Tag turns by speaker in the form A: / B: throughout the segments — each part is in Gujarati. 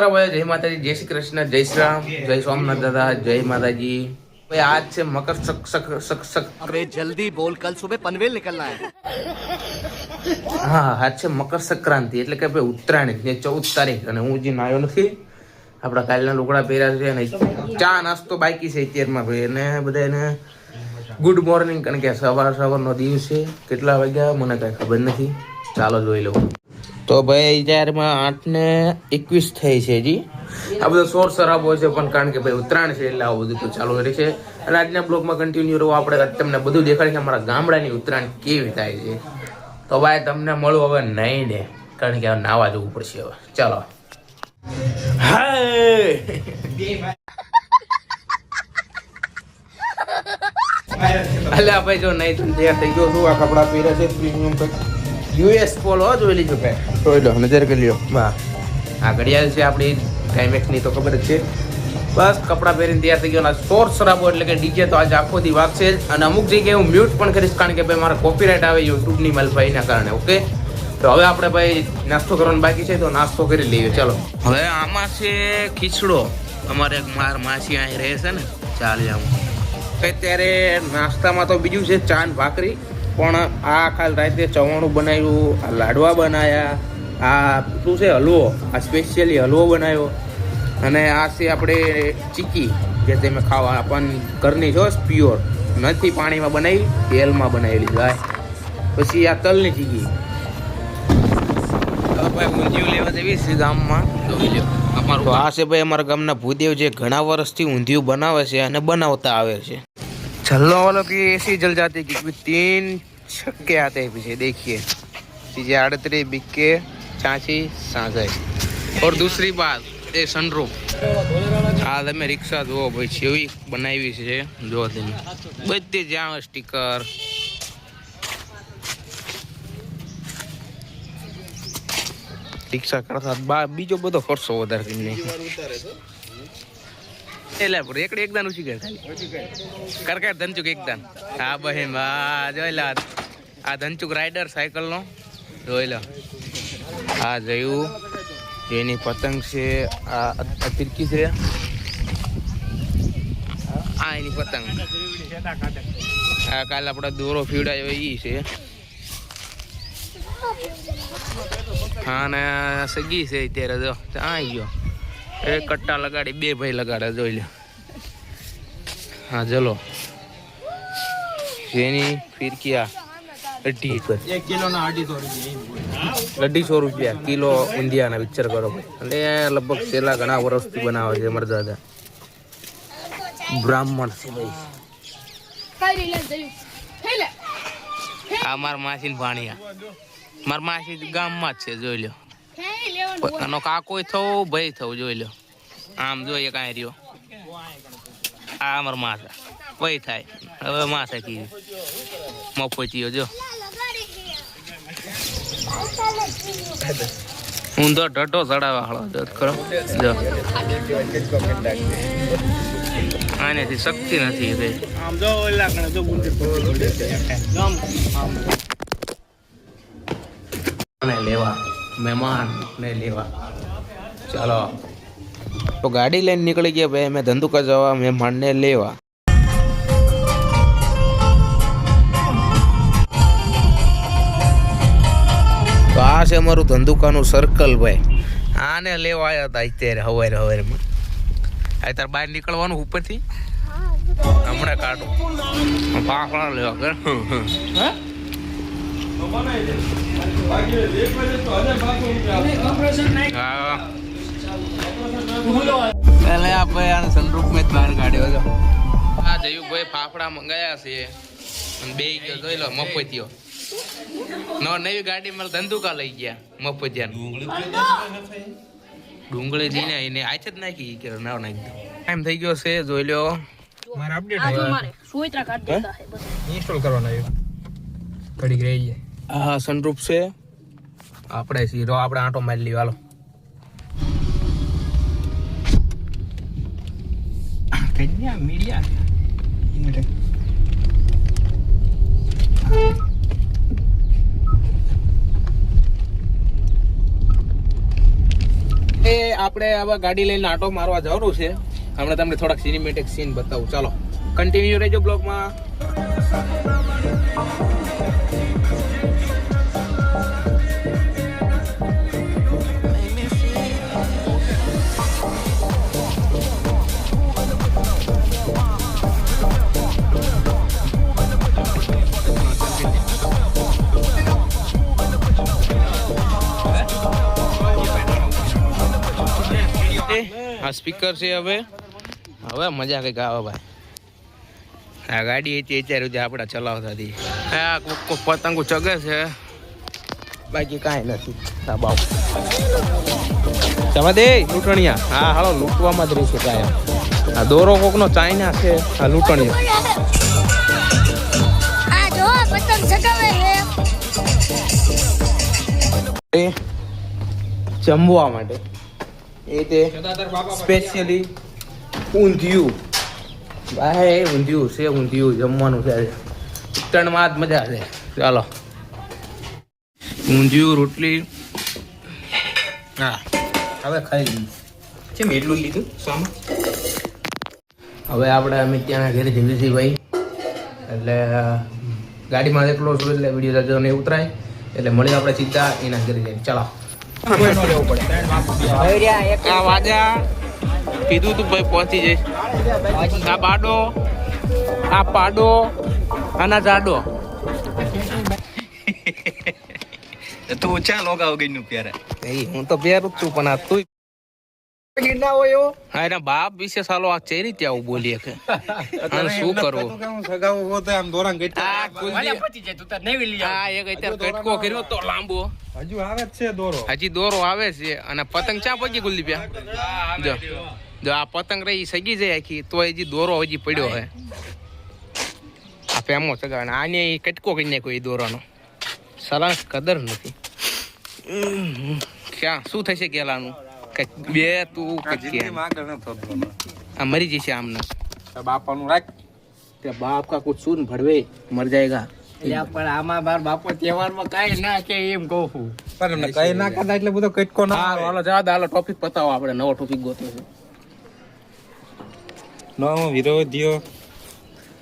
A: નમસ્કાર જય માતાજી જય શ્રી કૃષ્ણ જય શ્રી રામ જય સોમનાથ દાદા જય માતાજી. ભાઈ આજ છે મકર સક સક સક
B: અરે જલ્દી બોલ કલ સુબહ પનવેલ નીકળના
A: હા. આજ છે મકર સંક્રાંતિ એટલે કે ભાઈ ઉત્તરાયણ જે ચૌદ તારીખ અને હું જે નાયો નથી. આપણા કાલના લુગડા પહેર્યા છે અને ચા નાસ્તો બાકી છે અત્યારમાં ભાઈ. અને બધા એને ગુડ મોર્નિંગ કારણ કે સવાર સવારનો દિવસ છે. કેટલા વાગ્યા? મને કાંઈ ખબર નથી. ચાલો જોઈ લઉં. તો ભાઈ અત્યારમાં આઠ ને એકવીસ થઈ છે હજી આ બધો શોર શરાબ હોય છે પણ કારણ કે ભાઈ ઉત્તરાયણ છે એટલે આવું બધું તો ચાલુ રહે છે. અને આજના બ્લોગમાં કન્ટિન્યુ રહો, આપણે તમને બધું દેખાડે છે અમારા ગામડાની ઉત્તરાયણ કેવી થાય છે. તો ભાઈ તમને મળું હવે નહીં ને, કારણ કે હવે નાવા જવું પડશે હવે. ચાલો. હાય! અલ્યા ભાઈ, જો નહીં તો તૈયાર થઈ ગયો છું, આ કપડા પહેરે છે પ્રીમિયમ યુએસ પોલો જોઈ જો ભાઈ. જોઈ લો નજર કરી લો વાહ. આ ઘડિયાળ છે આપણી ટાઈમેક્સની તો ખબર જ છે. બસ કપડાં પહેરીને તૈયાર થઈ ગયો અને શોર શરાબો એટલે કે ડીજે તો આજે આખો દી વાગશે જ. અને અમુક જગ્યાએ હું મ્યુટ પણ કરીશ કારણ કે ભાઈ મારે કોપીરાઇટ આવે યુટ્યુબની મલભાઈના કારણે ઓકે તો હવે આપણે ભાઈ નાસ્તો કરવાનો બાકી છે તો નાસ્તો કરી લઈએ ચાલો. હવે આમાં છે ખીચડો. અમારે એક માર માસી અહીં રહે છે ને ચાલે આમ અત્યારે નાસ્તામાં તો બીજું છે ચાંદ ભાખરી. પણ આ કાલ રાતે ચવાણું બનાવ્યું આ લાડવા બનાવ્યા આ શું છે હલવો આ સ્પેશિયલી હલવો બનાવ્યો. અને આ છે આપણે ચીકી જે તમે ખાવા આપણને ઘરની છો પ્યોર નથી પાણીમાં બનાવી તેલમાં બનાવેલી ગાય પછી આ તલની ચીકી. ભાઈ ઊંધિયું લેવા દેવી છે અમારું તો ભાઈ અમારા ગામના ભૂદેવ જે ઘણા વર્ષથી ઊંધિયું બનાવે છે અને બનાવતા આવે છે. જલ્લો વાલો કે એસી જલ જાતી કે તીન छक्के आते हैं पीछे देखिए चीजें आड़तरी बिक्के चाची साझाई और दूसरी बात એ સનરૂફ આ તમે રિક્ષા જુઓ ભાઈ છેવી બનાવી છે જો તમે બધી જ્યાં સ્ટીકર રિક્ષા કરતા બા બીજો બધો ખર્ચો વધારે કરી નાખ્યો એટલે રેકડી એકદાન ઉછી ગઈ ખાલી ધનચુક એકદાન હા, બહેન લો આ ધનચુક રાઈડર સાયકલ નો. જોઈ લો. આ જયું. એની પતંગ છે, આ તિરકી છે. આ એની પતંગ. આ કાલે આપણે દોરો ફીવડાયો એ છે. હા, ને સગી છે અત્યારે, જો આવી ગયો. એ કટ્ટા લગાડી બે ભાઈ લગાડે જોઈ લો હા ચલો જેની
B: ફિરકિયા
A: અઢીસો રૂપિયા કિલો ઊંધિયાના પિક્ચર કરો. અને લગભગ છેલ્લા ઘણા વર્ષથી બનાવે છે અમારા બ્રાહ્મણ ભાઈ. આ મારા માસી ભાણિયા. મારા માસી ગામમાં જ છે જોઈ લો એનો કાકો થયો ભાઈ થયો જોઈ લો આમ જોઈએ કાંઈ રહ્યો. આ અમાર માથા. ભાઈ થાય. હવે માથા કી મફોચીઓ જો. હું તો ઢટો ચડાવવા હળો જો ખરો. જો. આનેથી શક્તિ નથી રે
B: આમ જો ઓલા કણે જો ગુંડે
A: જમ લેવા. મહેમાન ને લેવા. ચાલો. તો ગાડી લઈને નીકળી ગયા ભાઈ અમે ધંધુકા જવા મહેમાનને લેવા. તો આ છે અમારું ધંધુકાનું સર્કલ ભાઈ. આને લેવા આવ્યા હતા અત્યારે હવારે હવારમાં. આ તાર બહાર નીકળવાનું ઉપરથી? હમણાં કાઢું. પાકડા લેવા કર. પહેલે ગાડી મારે ધંધુકા લઈ ગયા મફતિયા ડુંગળી જઈને એને જ નાખી કે ના નાખી એમ થઈ ગયો છે જોઈ લો.
B: મારા અપડેટ
A: છે. આપણે શીરો આપણે આંટો મારી હાલો.
B: કન્યા મીડિયા
A: એ આપણે હવે ગાડી લઈને આંટો મારવા જવાનું છે. હમણાં તમને થોડાક સિનેમેટિક સીન બતાવું. ચાલો કન્ટિન્યુ રહેજો બ્લોગમાં. આ સ્પીકર છે હવે. હવે મજા કઈ આવે ભાઈ. આ ગાડી હતી અત્યારે સુધી આપણે ચલાવતા હતી. આ કોક કોક પતંગો ચગે છે. બાકી કાંઈ નથી. આ બાપ તમે દે લૂંટણિયા. હા હાલો લૂંટવામાં જ રહેશે કાયમ આ દોરો કોકનો ચાઇના છે. આ લૂંટણિયા.
C: જો
A: જમવા માટે. એ તે સ્પેશિયલી ઊંધિયું. ભાઈ ઊંધિયું છે, ઊંધિયું, જમવાનું છે. ઉત્તરાયણમાં જ મજા છે ચાલો. ઊંધિયું, રોટલી. હા, હવે ખાઈ લીધું કેમ એટલું લીધું? સામાં હવે આપણે અમે ત્યાંના ઘરે જઈએ છીએ ભાઈ એટલે, ગાડીમાં એકલો છું એટલે વીડિયો જજો નહીં ઉતરાય. એટલે મળીએ આપણે સીધા એના ઘરે જઈએ ચાલો. આ વાજા કીધું તું ભાઈ પહોંચી જઈશ. આ બાડો આ પાડો આના જાડો.
B: તું ચાલો ગાવ ગઈ નું પ્યારે
A: હું તો બે જ છું પણ આ તું
B: ના હોય એવો?
A: હા એના બાપ વિશે સાલો આ ચેરી રીતે આવું બોલીએ કે? આને શું કરવું? આ કુલદીપ
B: પતી જાય તું તાર નહીં લી
A: આ એક અત્યારે કટકો કર્યો તો લાંબો.
D: હજુ આવે છે દોરો.
A: હજી દોરો આવે છે અને પતંગ ચા પગી ગુલદીપ્યા જો જો આ પતંગ રહી સગી જાય આખી તો હજી દોરો હજી પડ્યો હે. આ ફેમો સગાવે આને કટકો કરી નાખ્યો એ દોરાનો. સલાસ કદર નથી. ક્યાં શું થશે કેલાનું? બે તું
D: ન
A: મરી જશે આમને.
D: બાપાનું રાખ.
A: તે બાપ કા કુછ સુન ભડવે મર જાયેગા.
B: પણ આમાં બાર બાપો તહેવારમાં કાંઈ ના કે એમ કહું છું.
D: પણ એમને કઈ ના કરતા એટલે બધો કટકો ના
A: હાલો હાલો જવા દે હાલો ટોપિક પતાવો આપણે. નવો ટોપિક ગોતો છે.
D: નો વિરોધીઓ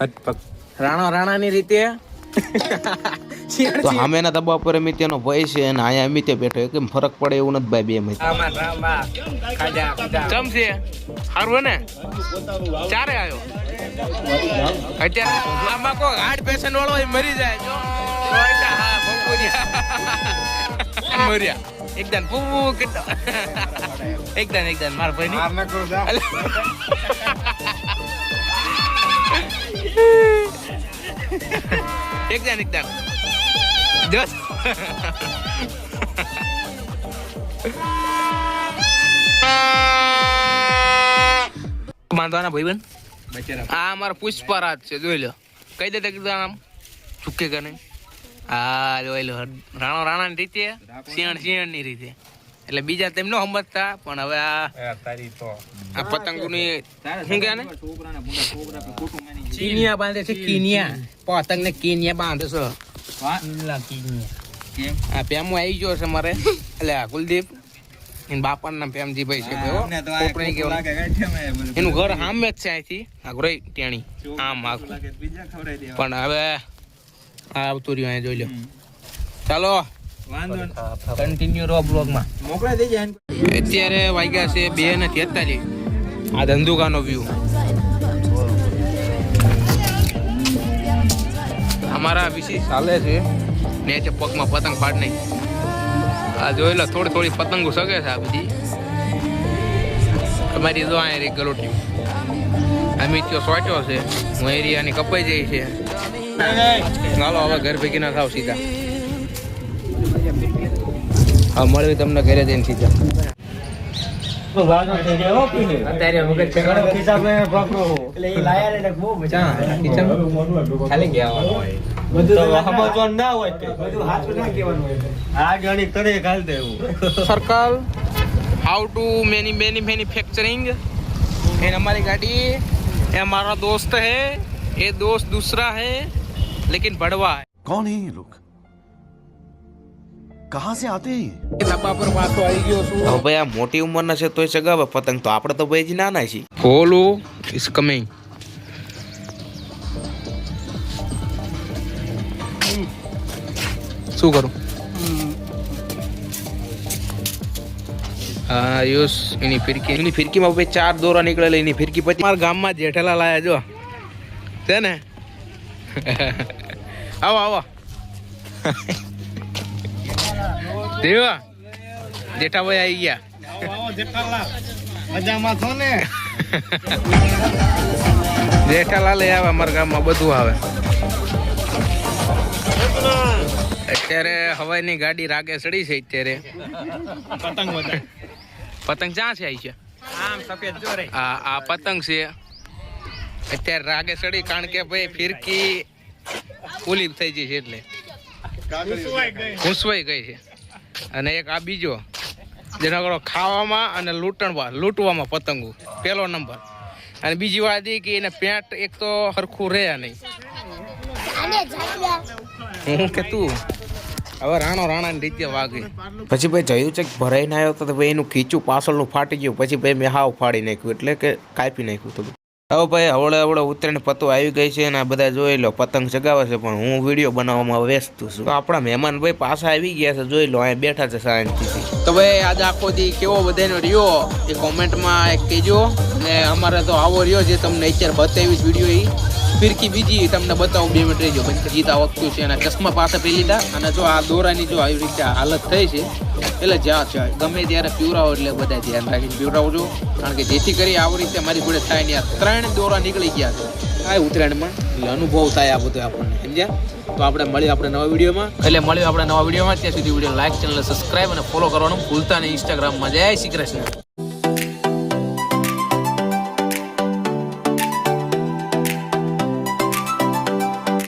D: હટપક
A: રાણા રાણાની રીતે. તો સામેના દબાવ પર અમિત્યનો ભય છે અને અહીંયા અમિત્ય બેઠો. કેમ ફરક પડે એવું નથી ભાઈ બે મહિના.
B: આમાં રામા ખાજા ખાજા
A: ચમ છે સારું ને? ચારે આવ્યો અત્યારે આમાં કોઈ હાર્ટ પેશન્ટ વાળો મરી જાય. જો હા ભંગુરિયા. મર્યા. એકદમ પૂ કેટલો એકદમ એકદમ. મારા ભાઈ એકદમ એકદમ. જસ બાંધવાના ભાઈબંધ? આ અમારો પુષ્પરાજ છે જોઈ લો. કઈ દે કીધું આમ? ચૂકે કે નહીં? હા જોઈ લો. રાણો રાણાની રીતે સિંહણ સિંહણની રીતે. એટલે બીજા તેમ ન સમજતા પણ હવે આ
D: તારી તો.
A: આ પતંગોની શું કે ને? કિનિયા બાંધે છે કિનિયા. પતંગ ને કિનિયા બાંધે છે. આ પેમો આવી ગયો છે મારે. એટલે આ કુલદીપ એના બાપાનું નામ પેમજીભાઈ છે ભાઈ હો. એનું ઘર સામે જ છે અહીંથી આ ઘરે ટેણી આમ આખું. પણ હવે આ આવતું રહ્યું અહીંયા જોઈ લો. ચાલો. કન્ટિન્યુ રહો બ્લોગમાં અત્યારે વાગ્યા છે બે ને તેતાલીસ. આ ધંધુકાનો વ્યૂ અમારા વિશેષ ચાલે છે. ને છે પગમાં પતંગ ફાડ નહીં આ જોઈ લો થોડી થોડી પતંગો સગે છે આ બધી. તમારી જો અહીંયા રહી ગલોટી અમિત તો સોચ્યો છે હું એરિયાની કપાઈ જઈ છે. ચાલો હવે ઘર ભેગી ના થાવ સીધા. હા મળવી તમને ઘરે જઈને સીધા.
B: ખાલી ગયા બધું ના હોય બધું હાથું ના કહેવાનું હોય આ જાણી કરે ખાલ દેવું
A: circle how to many many manufacturing and हमारी गाड़ी ये हमारा दोस्त है ये दोस्त दूसरा है लेकिन बड़वा है
E: कौन है ये लोग कहाँ से आते हैं ये?
A: ધાબા પર પાછો આવી ગયો છું
F: હવે ભાઈ આ મોટી ઉંમરના છે તોય ચગાવે પતંગ તો આપણે તો ભાઈ હજી નાના છીએ
A: ઓલો ઇઝ કમિંગ શું કરું? હા યુસ એની ફિરકી.
F: એની ફિરકીમાં ભાઈ ચાર દોરા નીકળેલા એની ફિરકી પછી
A: મારા ગામમાં જેઠેલા લાયા જો. છે ને? આવો આવો. દેવા. જેઠાભાઈ આવી ગયા.
B: મજામાં છો ને?
A: જેઠાલાલ આવે અમારા ગામમાં બધું આવે. અત્યારે હવાઈની ગાડી રાગે સડી છે અત્યારે.
B: પતંગ
A: પતંગ ક્યાં છે આવી છે? આ આ પતંગ છે. અત્યારે રાગે સડી કારણ કે ભાઈ ફિરકી ઓલી થઈ ગઈ છે એટલે. ઘૂંસવાઈ ગઈ. છે. અને એક આ બીજો જેનો ખાવામાં અને લૂંટણમાં લૂંટવામાં પતંગો. પહેલો નંબર. અને બીજી વાત એ કે એને પેન્ટ એક તો સરખું રહ્યા નહીં. હું કે તું? હવે રાણો રાણાની રીતે વાગે.
F: પછી ભાઈ જયું છે કે ભરાઈને આવ્યો તો ભાઈ એનું ખીચું પાછળનું ફાટી ગયું. પછી ભાઈ મેં હાવ ફાડી નાખ્યું એટલે કે કાપી નાખ્યું હતું હવે ભાઈ હવળે હવળે ઉત્તરાયણ પતો આવી ગઈ છે અને આ બધા જોઈ લો પતંગ ચગાવે છે પણ હું વીડિયો બનાવવામાં વ્યસ્ત છું. તો આપણા મહેમાન ભાઈ પાછા આવી ગયા છે જોઈ લો અહીંયા બેઠા છે શાંતિથી
A: તો ભાઈ આજે આખો દી કેવો બધાનો રહ્યો એ કોમેન્ટમાં એક કહેજો. અને અમારે તો આવો રહ્યો જે તમને અત્યારે બતાવીશ વીડિયો એ. ફિરકી બીજી તમને બતાવું, બે મિનિટ રહેજો. પછી જીતા વખતું છે અને ચશ્મા પાસે પી લીધા. અને જો આ દોરાની જો આવી રીતે હાલત થઈ છે, એટલે જ્યાં છે, ગમે ત્યારે પીવરાવો એટલે બધા ધ્યાન રાખીને પીવરાવજો કારણ કે જેથી કરી આવી રીતે મારી જોડે થાય ને આ ત્રણ દોરા નીકળી ગયા છે. આ ઉત્તરાયણમાં એટલે અનુભવ થાય આ બધું આપણને, સમજ્યા? તો આપણે મળીએ આપણે નવા વિડીયોમાં. એટલે મળ્યું આપણે નવા વિડીયોમાં. ત્યાં સુધી વીડિયો લાઈક ચેનલ સબસ્ક્રાઈબ અને ફોલો કરવાનું ભૂલતા નહીં. ઇન્સ્ટાગ્રામમાં જય શ્રી કૃષ્ણ.